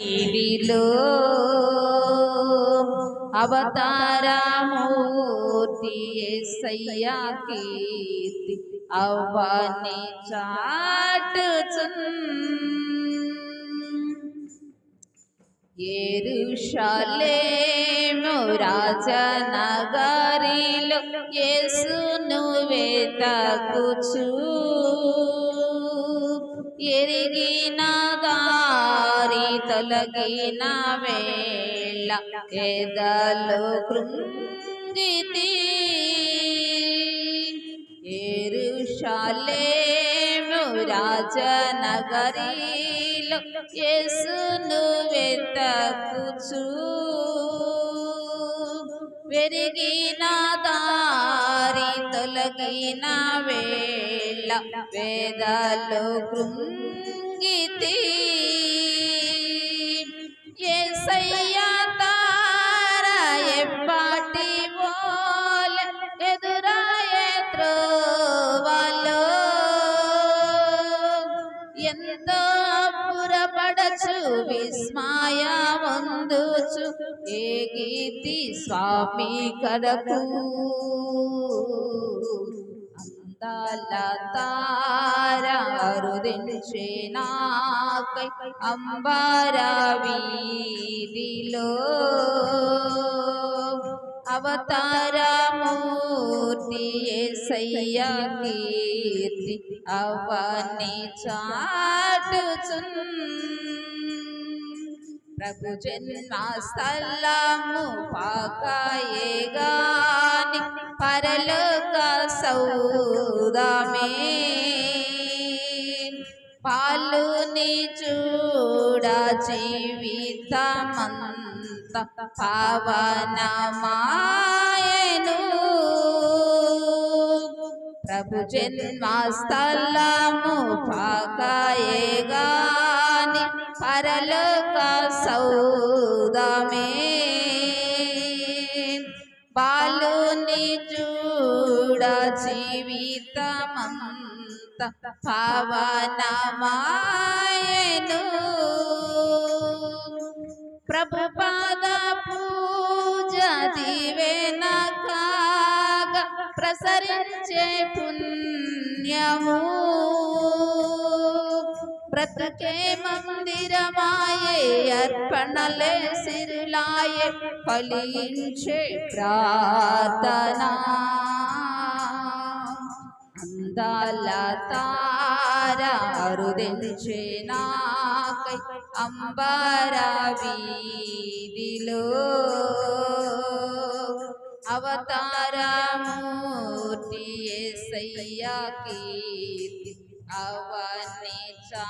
వీడిలో అవతారమూర్తి ఎస్సయ్యా కీర్తి అవని చాటుచున్. ఎరుషలేము రాజనగరిలో యేసును వెతకుచు ఎరిగిన దారి తొలగిన వేళ ఎదలు కృంగితి ఎరుషలేము రాజనగరిలో యేసును వెతకుచు వెరిగిన దారి తొలగిన వేళ వేదలు కృంగితి ఏసయ్యా తార ఎప్పటి ఓల ఎదురాయే త్రోవలో ఎంతో పురపడచు విస్మయ వందుచు ఏ గీతి స్వామి కరకు అందాల తార అరుదించే నాకై అంబార వీధిలో అవతారమూర్తి ఏసయ్య కీర్తి అవని చాటుచున్ ప్రభు జన్మ స్థలము పాకాయే గాని పరలోక సౌదామే పాలు చూడ జీవితమంత పావనమాయను. ప్రభు జన్మస్థలము పాకాయగాని పరలోక సౌదమే. బాలుని చూడ జీవితమంత పవనమాయను ప్రభు పాద పూజ దివేన కాగ ప్రసరించే పుణ్యము. బ్రతకే మందిరమాయే అర్పణలే సిరులాయే ఫలించే ప్రార్థనా. అందాల తార అరుదించే నాకై అంబార వీధిలో అవతారమూర్తి ఎసయ్యా కీర్తి అవని చా